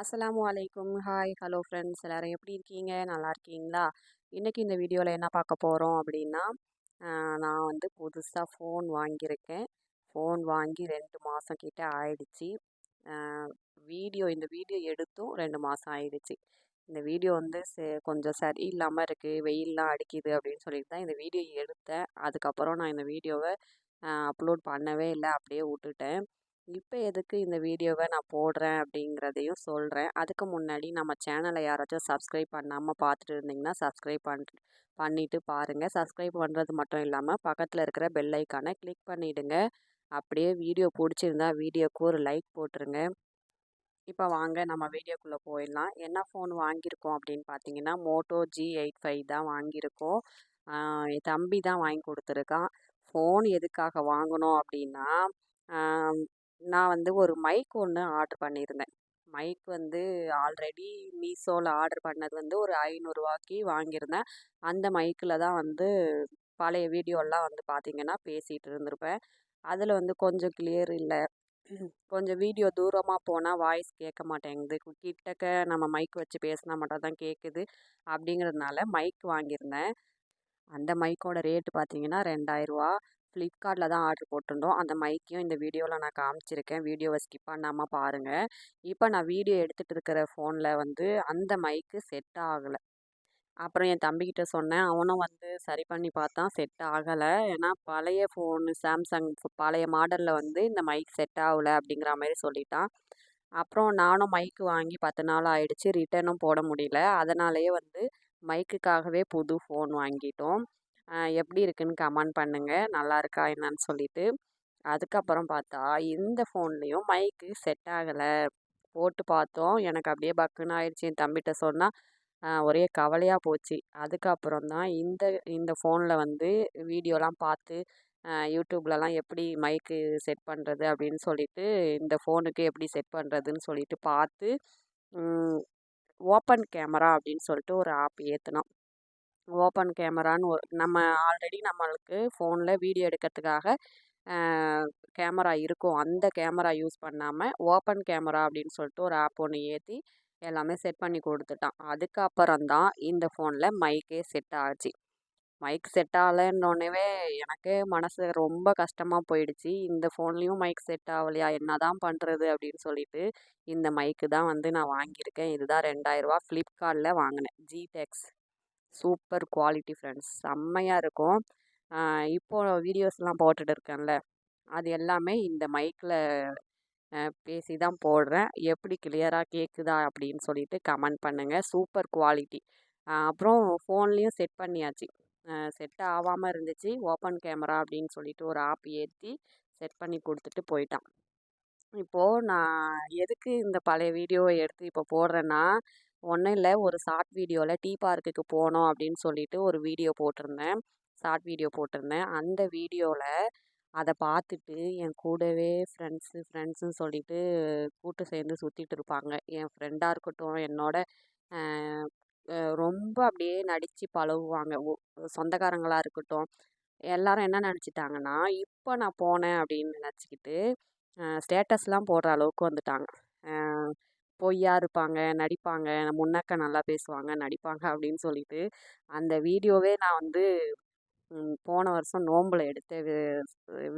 அஸ்ஸலாமு அலைக்கும். Hi hello friends. எல்லோரும் எப்படி இருக்கீங்க? நல்லா இருக்கீங்களா? இன்றைக்கி இந்த வீடியோவில் என்ன பார்க்க போகிறோம் அப்படின்னா நான் வந்து புதுசாக ஃபோன் வாங்கியிருக்கேன். ஃபோன் வாங்கி ரெண்டு மாதம் கிட்ட ஆயிடுச்சு. வீடியோ இந்த வீடியோ எடுத்தும் ரெண்டு மாதம் ஆயிடுச்சு. இந்த வீடியோ வந்து கொஞ்சம் சரி இல்லாமல் இருக்குது வெயிலெலாம் அடிக்குது அப்படின்னு சொல்லிட்டு தான் இந்த வீடியோ எடுத்தேன். அதுக்கப்புறம் நான் இந்த வீடியோவை அப்லோட் பண்ணவே இல்லை. அப்படியே விட்டுட்டேன். இப்போ எதுக்கு இந்த வீடியோவை நான் போடுறேன் அப்படிங்கிறதையும் சொல்கிறேன் அதுக்கு முன்னாடி நம்ம சேனலை யாராச்சும் சப்ஸ்கிரைப் பண்ணாமல் பார்த்துட்டு இருந்தீங்கன்னா சப்ஸ்கிரைப் பண் பண்ணிவிட்டு பாருங்கள் சப்ஸ்கிரைப் பண்ணுறது மட்டும் இல்லாமல் பக்கத்தில் இருக்கிற பெல் ஐக்கானை கிளிக் பண்ணிவிடுங்க அப்படியே வீடியோ பிடிச்சிருந்தா வீடியோக்கு ஒரு லைக் போட்டுருங்க. இப்போ வாங்க நம்ம வீடியோக்குள்ளே போயிடலாம். என்ன ஃபோன் வாங்கியிருக்கோம் அப்படின்னு பார்த்தீங்கன்னா மோட்டோ ஜி எயிட் ஃபைவ் தான் வாங்கியிருக்கோம். என் தம்பி தான் வாங்கி கொடுத்துருக்கான். ஃபோன் எதுக்காக வாங்கணும் அப்படின்னா நான் வந்து ஒரு மைக் ஒன்று ஆர்ட்ரு பண்ணியிருந்தேன். மைக் வந்து ஆல்ரெடி மீஷோவில் ஆர்டர் பண்ணது வந்து ஒரு ஐநூறுரூவாக்கி வாங்கியிருந்தேன். அந்த மைக்கில் தான் வந்து பழைய வீடியோலாம் வந்து பார்த்திங்கன்னா பேசிகிட்டு இருந்திருப்பேன். அதில் வந்து கொஞ்சம் கிளியர் இல்லை. கொஞ்சம் வீடியோ தூரமாக போனால் வாய்ஸ் கேட்க மாட்டேங்குது. கிட்டக்க நம்ம மைக் வச்சு பேசினா மட்டும் தான் கேட்குது அப்படிங்கிறதுனால மைக் வாங்கியிருந்தேன். அந்த மைக்கோட ரேட்டு பார்த்தீங்கன்னா ரெண்டாயிரரூவா ஃப்ளிப்கார்ட்டில் தான் ஆர்டர் போட்டிருந்தோம். அந்த மைக்கையும் இந்த வீடியோவில் நான் காமிச்சிருக்கேன். வீடியோவை ஸ்கிப் பண்ணாமல் பாருங்கள் இப்போ நான் வீடியோ எடுத்துகிட்டு இருக்கிற ஃபோனில் வந்து அந்த மைக்கு செட் ஆகலை. அப்புறம் என் தம்பிக்கிட்ட சொன்னேன். அவனும் வந்து சரி பண்ணி பார்த்தான் செட் ஆகலை. ஏன்னா பழைய ஃபோனு சாம்சங் பழைய மாடலில் வந்து இந்த மைக் செட் ஆகலை அப்படிங்கிற மாதிரி சொல்லிட்டான். அப்புறம் நானும் மைக்கு வாங்கி பத்து நாள் ஆயிடுச்சு. ரிட்டனும் போட முடியல. அதனாலேயே வந்து மைக்குக்காகவே புது ஃபோன் வாங்கிட்டோம். எப்படி இருக்குதுன்னு கமெண்ட் பண்ணுங்கள் நல்லா இருக்கா என்னன்னு சொல்லிட்டு. அதுக்கப்புறம் பார்த்தா இந்த ஃபோன்லேயும் மைக்கு செட் ஆகலை. போட்டு பார்த்தோம். எனக்கு அப்படியே பக்குன்னு ஆயிடுச்சு. என் தம்பிகிட்ட சொன்னால் ஒரே கவலையாக போச்சு. அதுக்கப்புறம் தான் இந்த இந்த ஃபோனில் வந்து வீடியோலாம் பார்த்து யூடியூப்லலாம் எப்படி மைக்கு செட் பண்ணுறது அப்படின்னு சொல்லிட்டு இந்த ஃபோனுக்கு எப்படி செட் பண்ணுறதுன்னு சொல்லிட்டு பார்த்து ஓப்பன் கேமரா அப்படின்னு சொல்லிட்டு ஒரு ஆப் ஏற்றினோம் ஓப்பன் கேமரான்னு ஒரு நம்ம ஆல்ரெடி நம்மளுக்கு ஃபோனில் வீடியோ எடுக்கிறதுக்காக கேமரா இருக்கும். அந்த கேமரா யூஸ் பண்ணாமல் ஓப்பன் கேமரா அப்படின்னு சொல்லிட்டு ஒரு ஆப் ஒன்று ஏற்றி எல்லாமே செட் பண்ணி கொடுத்துட்டான். அதுக்கப்புறம் தான் இந்த ஃபோனில் மைக்கே செட் ஆச்சு. மைக் செட் ஆகலைன்னொன்னே எனக்கு மனசு ரொம்ப கஷ்டமாக போயிடுச்சு. இந்த ஃபோன்லேயும் மைக் செட் ஆகலையா? என்ன தான் பண்ணுறது அப்படின்னு சொல்லிட்டு இந்த மைக்கு தான் வந்து நான் வாங்கியிருக்கேன். இதுதான் ரெண்டாயிரரூவா ஃப்ளிப்கார்ட்டில் வாங்கினேன். ஜிடெக்ஸ் சூப்பர் குவாலிட்டி ஃப்ரெண்ட்ஸ். செம்மையாக இருக்கும். இப்போது வீடியோஸ்லாம் போட்டுட்டு இருக்கேன்ல அது எல்லாமே இந்த மைக்கில் பேசி தான் போடுறேன். எப்படி கிளியராக கேட்குதா அப்படின்னு சொல்லிட்டு கமெண்ட் பண்ணுங்கள் சூப்பர் குவாலிட்டி. அப்புறம் ஃபோன்லேயும் செட் பண்ணியாச்சு. செட் ஆகாமல் இருந்துச்சு. ஓப்பன் கேமரா அப்படின்னு சொல்லிட்டு ஒரு ஆப் ஏற்றி செட் பண்ணி கொடுத்துட்டு போயிட்டான். இப்போது நான் எதுக்கு இந்த பழைய வீடியோவை எடுத்து இப்போ போடுறேன்னா ஒன்றும் இல்லை. ஒரு ஷார்ட் வீடியோவில் டீ பார்க்குக்கு போனோம் அப்படின்னு சொல்லிட்டு ஒரு வீடியோ போட்டிருந்தேன். ஷார்ட் வீடியோ போட்டிருந்தேன். அந்த வீடியோவில் அதை பார்த்துட்டு என் கூடவே ஃப்ரெண்ட்ஸு ஃப்ரெண்ட்ஸுன்னு சொல்லிட்டு கூட்டு சேர்ந்து சுற்றிட்டு இருப்பாங்க. என் ஃப்ரெண்டாக இருக்கட்டும் என்னோட ரொம்ப அப்படியே நடித்து பழகுவாங்க. சொந்தக்காரங்களாக இருக்கட்டும். எல்லாரும் என்ன நினச்சிட்டாங்கன்னா இப்போ நான் போனேன் அப்படின்னு நினச்சிக்கிட்டு ஸ்டேட்டஸ்லாம் போடுற அளவுக்கு வந்துட்டாங்க. பொய்யா இருப்பாங்க நடிப்பாங்க முன்னக்க நல்லா பேசுவாங்க நடிப்பாங்க அப்படின்னு சொல்லிட்டு அந்த வீடியோவே நான் வந்து போன வருஷம் நோம்பில் எடுத்த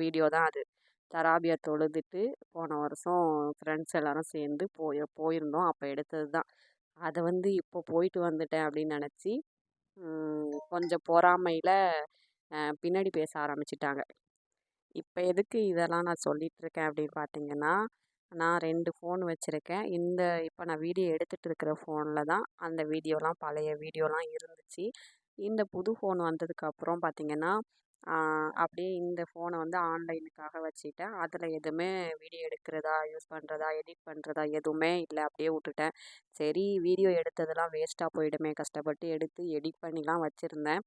வீடியோ தான் அது. தராபியா தொழுதுட்டு போன வருஷம் ஃப்ரெண்ட்ஸ் எல்லோரும் சேர்ந்து போய் போயிருந்தோம். அப்போ எடுத்தது தான். அதை வந்து இப்போ போயிட்டு வந்துட்டேன் அப்படின்னு நினச்சி கொஞ்சம் பொறாமையில் பின்னாடி பேச ஆரம்பிச்சிட்டாங்க. இப்போ எதுக்கு இதெல்லாம் நான் சொல்லிகிட்ருக்கேன் அப்படின்னு பார்த்தீங்கன்னா நான் ரெண்டு ஃபோன் வச்சுருக்கேன். இந்த இப்போ நான் வீடியோ எடுத்துகிட்டு இருக்கிற ஃபோனில் தான் அந்த வீடியோலாம் பழைய வீடியோலாம் இருந்துச்சு. இந்த புது ஃபோன் வந்ததுக்கப்புறம் பார்த்திங்கன்னா அப்படியே இந்த ஃபோனை வந்து ஆன்லைனுக்காக வச்சுட்டேன். அதில் எதுவுமே வீடியோ எடுக்கிறதா யூஸ் பண்ணுறதா எடிட் பண்ணுறதா எதுவுமே இல்லை. அப்படியே விட்டுட்டேன். சரி வீடியோ எடுத்ததெல்லாம் வேஸ்ட்டாக போயிடுமே. கஷ்டப்பட்டு எடுத்து எடிட் பண்ணிலாம் வச்சுருந்தேன்.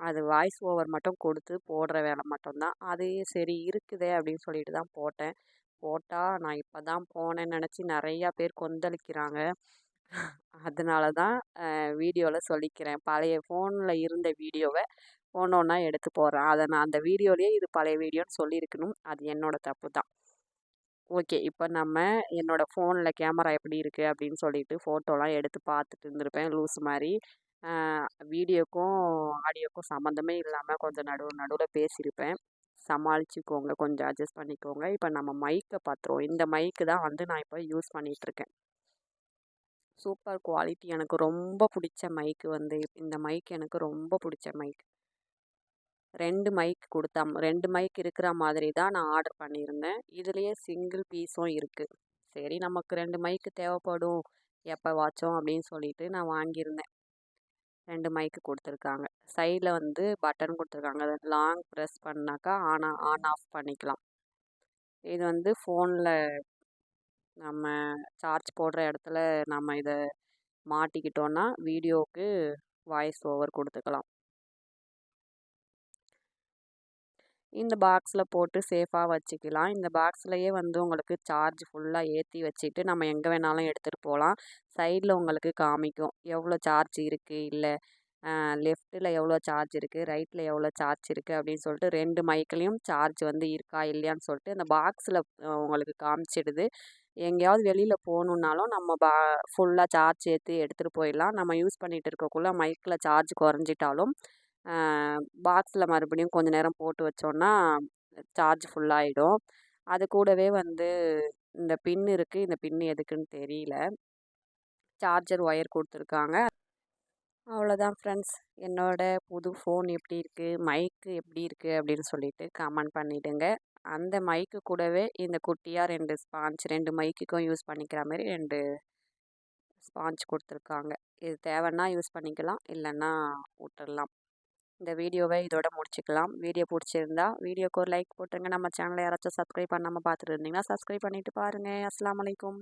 அது வாய்ஸ் ஓவர் மட்டும் கொடுத்து போடுற வேலை மட்டும்தான். அது சரி இருக்குதே அப்படின்னு சொல்லிட்டு தான் போட்டேன். போட்டால் நான் இப்போ தான் போனேன்னு நினச்சி நிறையா பேர் கொந்தளிக்கிறாங்க. அதனால தான் வீடியோவில் சொல்லிக்கிறேன். பழைய ஃபோனில் இருந்த வீடியோவை ஒன்று ஒன்றா எடுத்து போடுறேன். அதை நான் அந்த வீடியோலேயே இது பழைய வீடியோன்னு சொல்லியிருக்கணும். அது என்னோடய தப்பு தான். ஓகே இப்போ நம்ம என்னோடய ஃபோனில் கேமரா எப்படி இருக்குது அப்படின்னு சொல்லிட்டு ஃபோட்டோலாம் எடுத்து பார்த்துட்டு இருந்திருப்பேன். லூஸ் மாதிரி. வீடியோக்கும் ஆடியோக்கும் சம்மந்தமே இல்லாமல் கொஞ்சம் நடுவு நடுவில் பேசியிருப்பேன். சமாளிச்சுக்கோங்க. கொஞ்சம் அட்ஜஸ்ட் பண்ணிக்கோங்க. இப்போ நம்ம மைக்கை பார்த்துருவோம் இந்த மைக்கு தான் வந்து நான் இப்போ யூஸ் பண்ணிகிட்ருக்கேன் சூப்பர் குவாலிட்டி எனக்கு ரொம்ப பிடிச்ச மைக்கு வந்து இந்த மைக் எனக்கு ரொம்ப பிடிச்ச மைக் ரெண்டு மைக் கொடுத்தா ரெண்டு மைக் இருக்கிற மாதிரி தான் நான் ஆர்டர் பண்ணியிருந்தேன். இதுலேயே சிங்கிள் பீஸும் இருக்குது சரி நமக்கு ரெண்டு மைக்கு தேவைப்படும். எப்போ வாட்சோம் அப்படின்னு சொல்லிட்டு நான் வாங்கியிருந்தேன். ரெண்டு மைக்கு கொடுத்துருக்காங்க. சைடில் வந்து பட்டன் கொடுத்துருக்காங்க. அதை லாங் ப்ரெஸ் பண்ணாக்கா ஆன் ஆன் ஆஃப் பண்ணிக்கலாம். இது வந்து ஃபோனில் நம்ம சார்ஜ் போடுற இடத்துல நம்ம இதை மாட்டிக்கிட்டோன்னா வீடியோவுக்கு வாய்ஸ் ஓவர் கொடுத்துக்கலாம். இந்த பாக்ஸில் போட்டு சேஃபாக வச்சுக்கலாம். இந்த பாக்ஸ்லையே வந்து உங்களுக்கு சார்ஜ் ஃபுல்லாக ஏற்றி வச்சுட்டு நம்ம எங்கே வேணாலும் எடுத்துகிட்டு போகலாம் சைடில் உங்களுக்கு காமிக்கும். எவ்வளோ சார்ஜ் இருக்குது இல்லை லெஃப்ட்டில் எவ்வளோ சார்ஜ் இருக்குது ரைட்டில் எவ்வளோ சார்ஜ் இருக்குது அப்படின்னு சொல்லிட்டு ரெண்டு மைக்கிலையும் சார்ஜ் வந்து இருக்கா? இல்லையான்னு சொல்லிட்டு அந்த பாக்ஸில் உங்களுக்கு காமிச்சிடுது. எங்கேயாவது வெளியில் போகணுன்னாலும் நம்ம பா ஃபுல்லாக சார்ஜ் ஏற்றி எடுத்துகிட்டு போயிடலாம். நம்ம யூஸ் பண்ணிகிட்டு இருக்கக்குள்ளே மைக்கில் சார்ஜ் குறைஞ்சிட்டாலும் பாக்ஸில் மறுபடியும் கொஞ்சம் நேரம் போட்டு வச்சோன்னா சார்ஜ் ஃபுல்லாகிடும் அது கூடவே வந்து இந்த பின் இருக்குது இந்த பின் எதுக்குன்னு தெரியல. சார்ஜர் ஒயர் கொடுத்துருக்காங்க. அவ்வளோதான் ஃப்ரெண்ட்ஸ் என்னோடய புது ஃபோன் எப்படி இருக்குது மைக்கு எப்படி இருக்குது அப்படின்னு சொல்லிட்டு கமெண்ட் பண்ணிவிடுங்க அந்த மைக்கு கூடவே இந்த குட்டியாக ரெண்டு ஸ்பாஞ்ச் ரெண்டு மைக்குக்கும் யூஸ் பண்ணிக்கிற மாதிரி ரெண்டு ஸ்பாஞ்ச் கொடுத்துருக்காங்க. இது தேவைன்னா யூஸ் பண்ணிக்கலாம். இல்லைன்னா விட்டுடலாம் இந்த வீடியோவை இதோட முடிச்சுக்கலாம். வீடியோ பிடிச்சிருந்தா வீடியோக்கு ஒரு லைக் போட்டுருங்க. நம்ம சேனலை யாராச்சும் சப்ஸ்கிரைப் பண்ணாமல் பார்த்துட்டு இருந்தீங்கன்னா சப்ஸ்கிரைப் பண்ணிவிட்டு பாருங்கள் அஸ்லாம் வலைக்கும்